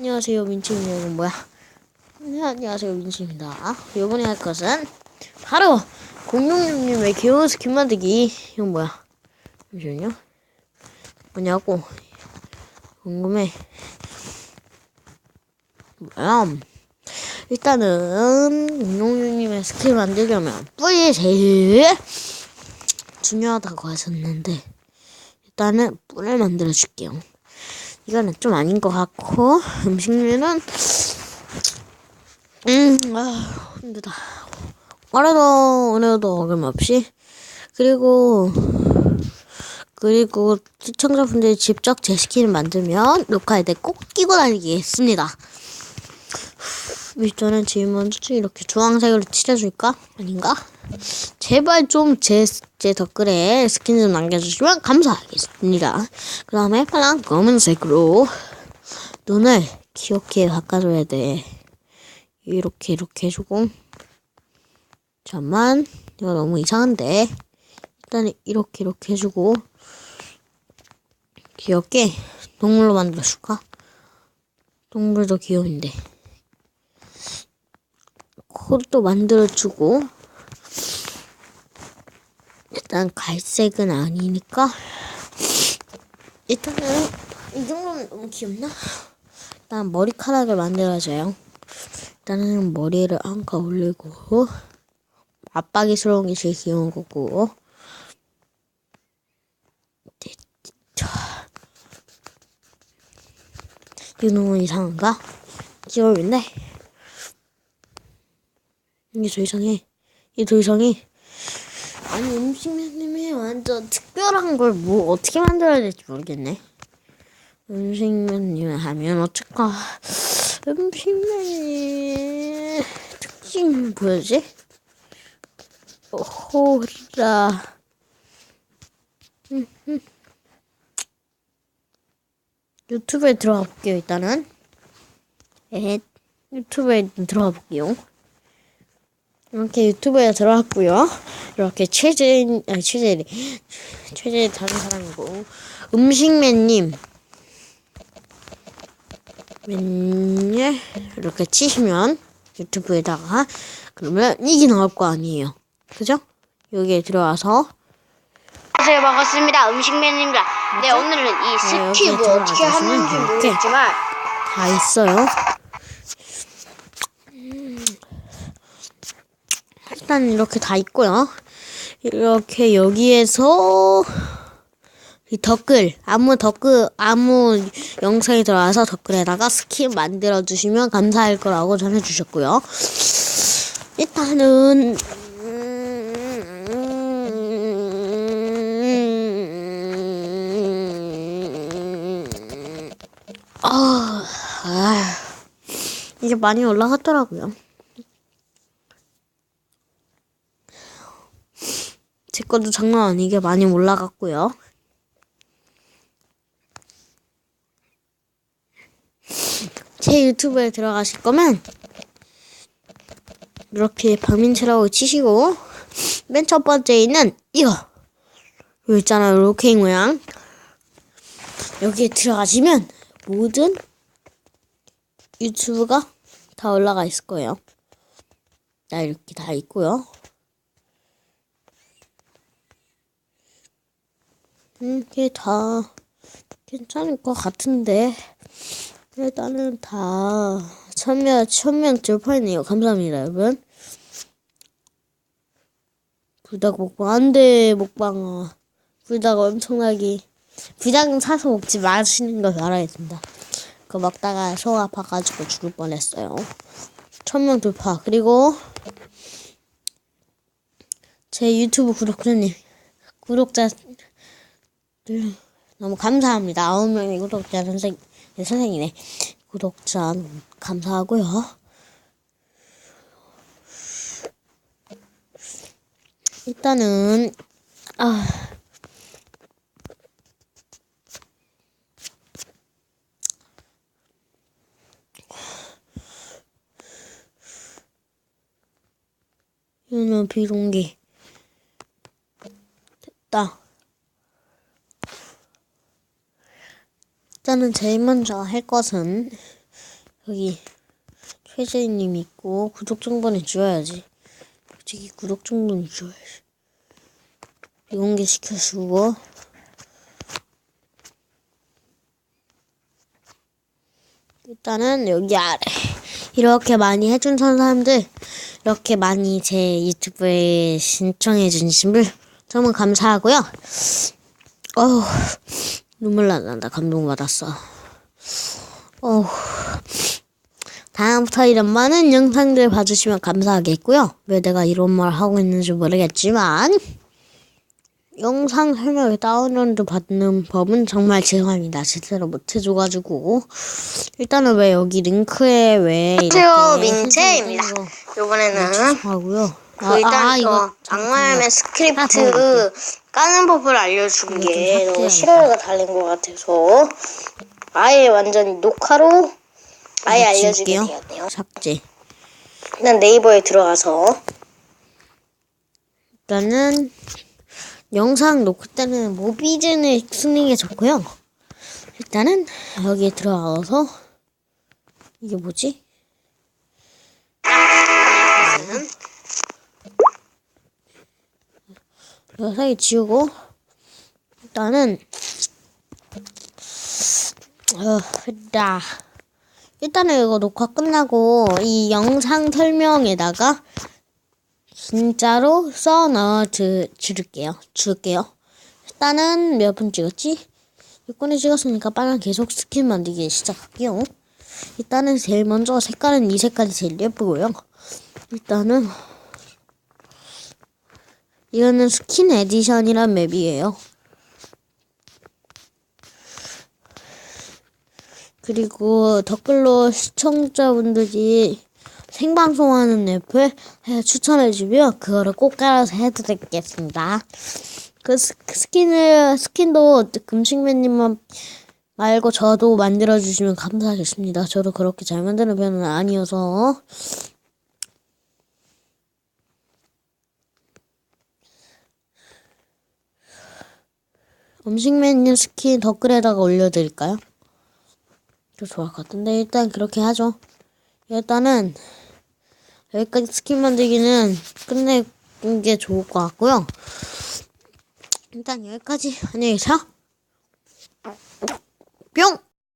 안녕하세요 민치입니다 이건 뭐야? 네 안녕하세요 민치입니다. 이번에 할 것은 바로 공룡님의 귀여운 스킨 만들기? 이건 뭐야? 잠시만요. 뭐냐고. 궁금해. 뭐야? 일단은 공룡님의 스킨 만들려면 뿔이 제일 중요하다고 하셨는데 일단은 뿔을 만들어 줄게요 이거는 좀 아닌 것 같고 음식류는 음 아 힘들다 오늘도 오늘도 어김없이 그리고 그리고 시청자분들이 직접 제 스킨을 만들면 녹화할 때꼭 끼고 다니겠습니다. 일단은 지금 먼저 이렇게 주황색으로 칠해줄까? 아닌가? 제발 좀 제 제 댓글에 스킨 좀 남겨주시면 감사하겠습니다. 그 다음에 파란 검은색으로 눈을 귀엽게 바꿔줘야 돼. 이렇게 이렇게 해주고 잠만 이거 너무 이상한데 일단 이렇게 이렇게 해주고 귀엽게 동물로 만들어줄까? 동물도 귀여운데 코도 만들어주고 일단 갈색은 아니니까 일단은 이 정도면 너무 귀엽나? 일단 머리카락을 만들어줘요. 일단은 머리를 한가 올리고 압박이스러운 게 제일 귀여운 거고 이거 너무 이상한가? 귀여운데 이게 더 이상해 이게 더 이상해 아니 음식맨님이 완전 특별한 걸 뭐 어떻게 만들어야 될지 모르겠네. 음식맨님 하면 어쩔까? 음식맨님 특징 뭐였지? 호라. 유튜브에 들어가 볼게요 일단은. 에 유튜브에 들어가 볼게요 이렇게 유튜브에 들어갔고요. 이렇게 최재인 아니 최재인 최재인 다른 사람이고. 음식맨님. 맨날 이렇게 치시면 유튜브에다가 그러면 이게 나올 거 아니에요. 그죠? 여기에 들어와서. 안녕하세요. 반갑습니다. 음식맨입니다. 네 오늘은 이 네, 뭐 어떻게 하는지 모르겠지만 다 있어요. 일단 이렇게 다 있고요. 이렇게 여기에서 이 댓글 아무 댓글 아무 영상이 들어와서 댓글에다가 스킨 만들어 주시면 감사할 거라고 전해 주셨고요. 일단은 아, 아, 이게 많이 올라갔더라고요. 제 것도 장난 아니게 많이 올라갔고요. 제 유튜브에 들어가실 거면 이렇게 박민채라고 치시고 맨 첫 번째 있는 이거 이거 있잖아요 로케이 모양 여기에 들어가시면 모든 유튜브가 다 올라가 있을 거예요. 나 이렇게 다 있고요. 이게 다 괜찮을 것 같은데 일단은 다 천명 천명 돌파했네요. 감사합니다, 여러분. 불닭 먹방 안돼 먹방아 불닭 엄청나게 부장 사서 먹지 마시는 걸 알아야겠습니다. 그거 먹다가 속 아파가지고 죽을 뻔했어요. 천명 돌파. 그리고 제 유튜브 구독자님, 구독자 들 너무 감사합니다. 아홉 명의 구독자 선생, 네, 선생이네. 구독자 감사하고요. 일단은 아. 이거는 비공개. 됐다. 일단은 제일 먼저 할 것은 여기 최재희님 있고 구독 정보는 줘야지. 솔직히 구독 정보는 줘야지. 비공개 시켜주고 일단은 여기 아래 이렇게 많이 해준 사람들 이렇게 많이 제 유튜브에 신청해 주신 분 정말 감사하고요. 어우 눈물 난다 감동받았어. 어우 다음부터 이런 많은 영상들 봐주시면 감사하겠고요. 왜 내가 이런 말 하고 있는지 모르겠지만 영상 설명에 다운로드 받는 법은 정말 죄송합니다. 제대로 못해줘가지고 일단은 왜 여기 링크에 왜 이렇게 민채입니다. 이번에는 하고요. 그 일단 저 잠깐만요. 악마의 아, 스크립트 까는 법을 알려준 이거 좀게 너무. 실화가 달린 것 같아서 아예 완전 녹화로 아예 알려주게 지울게요. 되었네요. 삭제. 일단 네이버에 들어가서 일단은 영상 녹화 때는 모비즌을 쓰는 게 좋고요. 일단은 여기에 들어가서 이게 뭐지? 이거 사이 지우고 일단은 어, 나 일단은 이거 녹화 끝나고 이 영상 설명에다가 진짜로 써 넣어 주, 줄게요. 줄게요. 일단은 몇 분 찍었지? 6분에 찍었으니까 빨간 계속 스킨 만들기 시작할게요. 일단은 제일 먼저 색깔은 이 색깔이 제일 예쁘고요. 일단은 이거는 스킨 에디션이란 맵이에요. 그리고 댓글로 시청자분들이 생방송하는 앱을 해- 추천해주면 그거를 꼭 깔아서 해드리겠습니다. 그 스- 그 스킨을 스킨도 금식맨님만 말고 저도 만들어주시면 감사하겠습니다. 저도 그렇게 잘 만드는 편은 아니어서 음식맨님 스킨 댓글에다가 올려드릴까요? 더 좋을 것 같은데 일단 그렇게 하죠. 일단은 여기까지 스킨 만들기는 끝내는 게 좋을 것 같고요. 일단 여기까지 안녕히 계세요. 뿅!